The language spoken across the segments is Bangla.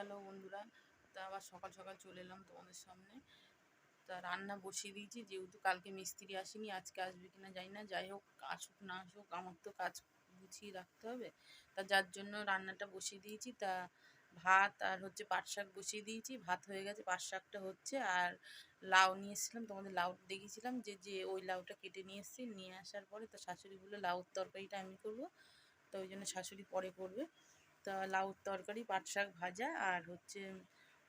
হ্যালো বন্ধুরা। তা আবার সকাল সকাল চলে এলাম তোমাদের সামনে। তা রান্না বসিয়ে দিয়েছি, যেহেতু কালকে মিস্ত্রি আসেনি, আজকে আসবে কিনা জানি না। যাই হোক, আসুক না আসুক, আমার তো কাজ গুছিয়ে রাখতে হবে। তা যার জন্য রান্নাটা বসিয়ে দিয়েছি। তা ভাত আর হচ্ছে পাট শাক বসিয়ে দিয়েছি। ভাত হয়ে গেছে, পাট শাকটা হচ্ছে। আর লাউ নিয়ে এসেছিলাম, তোমাদের লাউ দেখিয়েছিলাম যে যে ওই লাউটা কেটে নিয়ে এসেছি। নিয়ে আসার পরে তো শাশুড়ি বলল, লাউর তরকারিটা আমি করব। তো ওই জন্য শাশুড়ি পরে করবে। লাউর তরকারি, পাট শাক ভাজা আর হচ্ছে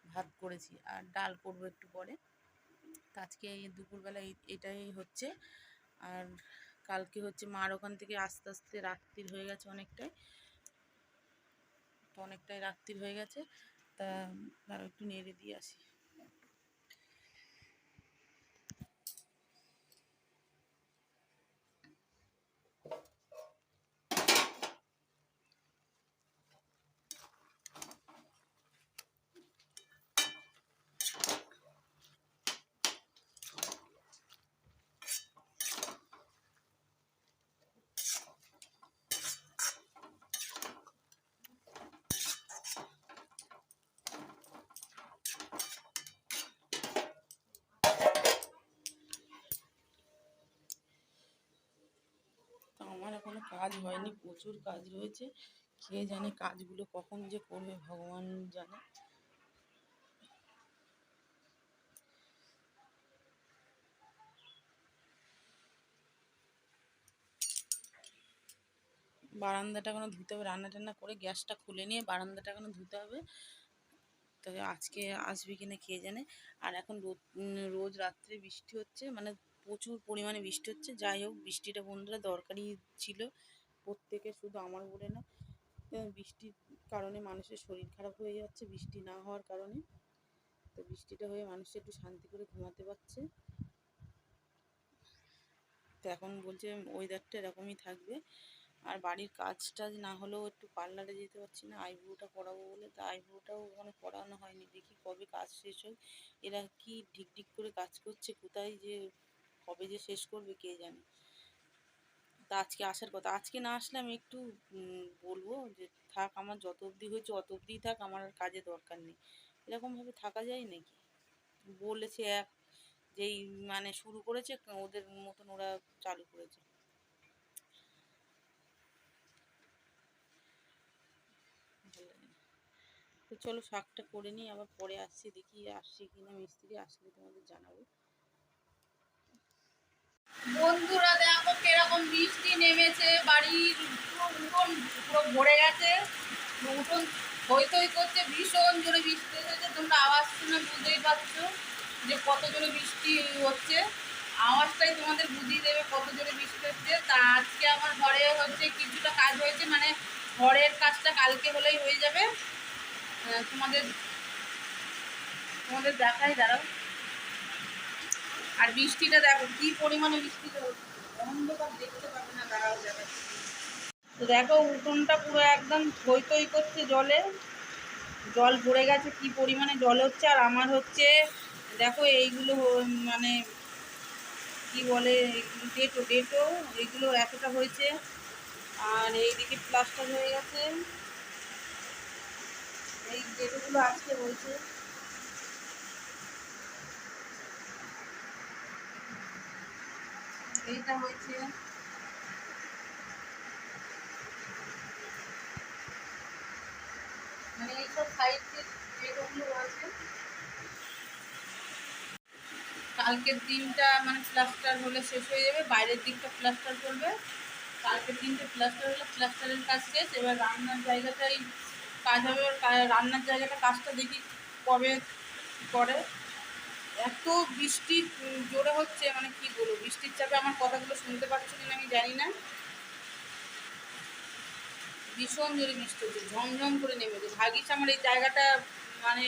ভাত করেছি। আর ডাল করব একটু পরে। আজকে দুপুরবেলা এটাই হচ্ছে। আর কালকে হচ্ছে মার ওখান থেকে আস্তে আস্তে রাত্রির হয়ে গেছে অনেকটাই। তো অনেকটাই রাত্রির হয়ে গেছে। তা একটু নেড়ে দিয়ে আসি তো আমার এখনও কাজ হয়নি, প্রচুর কাজ রয়েছে। কে জানে কাজগুলো কখন যে করবে, ভগবান জানে। বারান্দাটা এখনও ধুতে হবে রান্না টান্না করে গ্যাসটা খুলে নিয়ে বারান্দাটা এখনও ধুতে হবে। তবে আজকে আসবে কিনা কে জানে। আর এখন রোদ রোজ রাত্রে বৃষ্টি হচ্ছে মানে প্রচুর পরিমাণে বৃষ্টি হচ্ছে। যাই হোক, বৃষ্টিটা বন্ধুরা দরকারি ছিল। প্রত্যেকের শুধু আমার বলে না বৃষ্টির কারণে মানুষের শরীর খারাপ হয়ে যাচ্ছে, বৃষ্টি না হওয়ার কারণে। তো বৃষ্টিটা হয়ে মানুষ একটু শান্তি করে ঘুমাতে পারছে। তো এখন বলছে ওয়েদারটা এরকমই থাকবে। আর বাড়ির কাজ টাজ না হলেও একটু পার্লারে যেতে পারছি না, আইব্রোটা করাবো বলে। তা আইব্রোটাও ওখানে করানো হয়নি। দেখি কবে কাজ শেষ হোক এরা কি ঢিক ঢিক করে কাজ করছে, কোথায় যে কবে যে শেষ করবে কে জানে? তা আজকে আসার কথা। আজকে না আসলে আমি একটু বলব যে থাক, আমার যত অবধি হয়েছে অত অবধিই থাক, আমার আর কাজে দরকার নেই। এরকমভাবে থাকা যায় নাকি? বলেছে এক, যেই মানে শুরু করেছে, ওদের মতন ওরা চালু করেছে। তো চলো শাকটা করে নিই, আবার পরে আসছি, দেখি আসছে কিনা, মিস্ত্রি আসলে তোমাদের জানাব। বন্ধুরা দেখো কীরকম বৃষ্টি নেমেছে, বাড়ির উঠোন পুরো ভরে গেছে। উঠোন থই থই করছে ভীষণ জোরে বৃষ্টি এসেছে, তোমরা আওয়াজ শুনে বুঝতেই পারছ যে কত জোরে বৃষ্টি হচ্ছে। আওয়াজটাই তোমাদের বুঝিয়ে দেবে কত জোরে বৃষ্টি হচ্ছে। তা আজকে আমার ঘরে হচ্ছে কিছুটা কাজ হয়েছে মানে ঘরের কাজটা কালকে হলেই হয়ে যাবে। তোমাদের তোমাদের দেখাই, দাঁড়াও। আর বৃষ্টিটা দেখো, কি পরিমাণে বৃষ্টিটা অন্ধকার দেখতে পাবে না দাঁড়াও দেখাচ্ছি তো দেখো, উঠোনটা পুরো একদম থই থই করছে জলে। জল ভরে গেছে, কি পরিমাণে জল হচ্ছে আর আমার হচ্ছে, দেখো এইগুলো মানে কি বলে, ডেটো ডেটো এগুলো এতটা হয়েছে। আর এইদিকে প্লাস্টার হয়ে গেছে। এই ডেটোগুলো আজকে হয়েছে। হয়েছে। মানে এইসব কালকের দিনটা মানে প্লাস্টার হলে শেষ হয়ে যাবে, বাইরের দিকটা প্লাস্টার করবে। কালকের দিনটা প্লাস্টার হলে প্লাস্টারের কাজ শেষ, এবার রান্নার জায়গাটাই কাজ হবে রান্নার জায়গাটা কাজটা দেখি কবে করে। এত বৃষ্টি জোরে হচ্ছে মানে কি বলব, বৃষ্টির চাপে আমার কথাগুলো শুনতে পাচ্ছ কিনা আমি জানি না। ভীষণ জোরে বৃষ্টি হচ্ছে, ঝমঝম করে নেমেছে ভাগিস আমার এই জায়গাটা মানে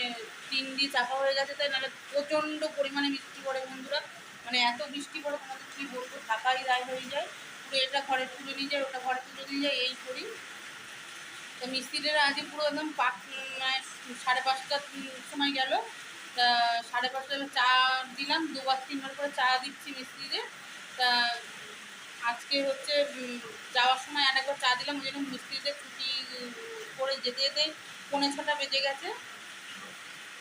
তিন দিয়ে চাপা হয়ে গেছে, তাই নাহলে প্রচণ্ড পরিমাণে বৃষ্টি পড়ে বন্ধুরা। মানে এত বৃষ্টি পড়ে, তোমাদের কী বলব, থাকাই দায় হয়ে যায়। পুরো এটা ঘরে তুলে নিয়ে যায়, ওটা ঘরে তুলে নিয়ে যায়, এই করি। তো মিস্ত্রিরা আজকে পুরো একদম পাক মানে সাড়ে পাঁচটার সময় গেল। তা সাড়ে পাঁচটা চা দিলাম, দুবার, তিনবার করে চা দিচ্ছি মিস্ত্রিদের। তা আজকে হচ্ছে যাওয়ার সময় আর একবার চা দিলাম, ওই জন্য মিস্ত্রিদের ছুটি করে যেতে যেতে পৌনে ছটা বেজে গেছে।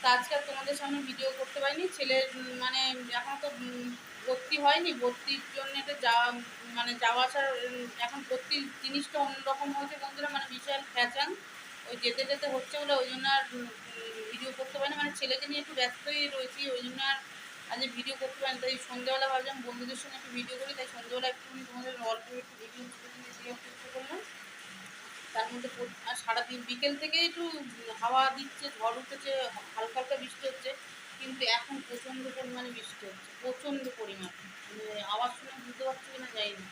তা আজকে তোমাদের সামনে ভিডিও করতে পারিনি। ছেলের মানে এখন তো ভর্তি হয়নি। ভর্তির জন্য এটা যাওয়া মানে যাওয়া আসার এখন ভর্তির জিনিসটা অন্যরকম হয়েছে বন্ধুরা মানে বিশাল ফ্যাচাং ওই যেতে যেতে হচ্ছে বলে ওই জন্য আর ভিডিও করতে পারি না। মানে ছেলেকে নিয়ে একটু ব্যস্তই রয়েছি, ওই জন্য আর আজ ভিডিও করতে পারিনি তাই সন্ধ্যেবেলা ভাবলাম বন্ধুদের সঙ্গে একটু ভিডিও করি। তাই সন্ধ্যেবেলা একটু তোমাদের অল্প একটু ভিডিও চেষ্টা করলাম। তার মধ্যে আর সারাদিন, বিকেল থেকে একটু হাওয়া দিচ্ছে, ঝড় উঠেছে, হালকা হালকা বৃষ্টি হচ্ছে। কিন্তু এখন প্রচণ্ড পরিমাণে বৃষ্টি হচ্ছে, প্রচণ্ড পরিমাণে। মানে আওয়াজ শুনে বুঝতে পারছি কিনা যাই না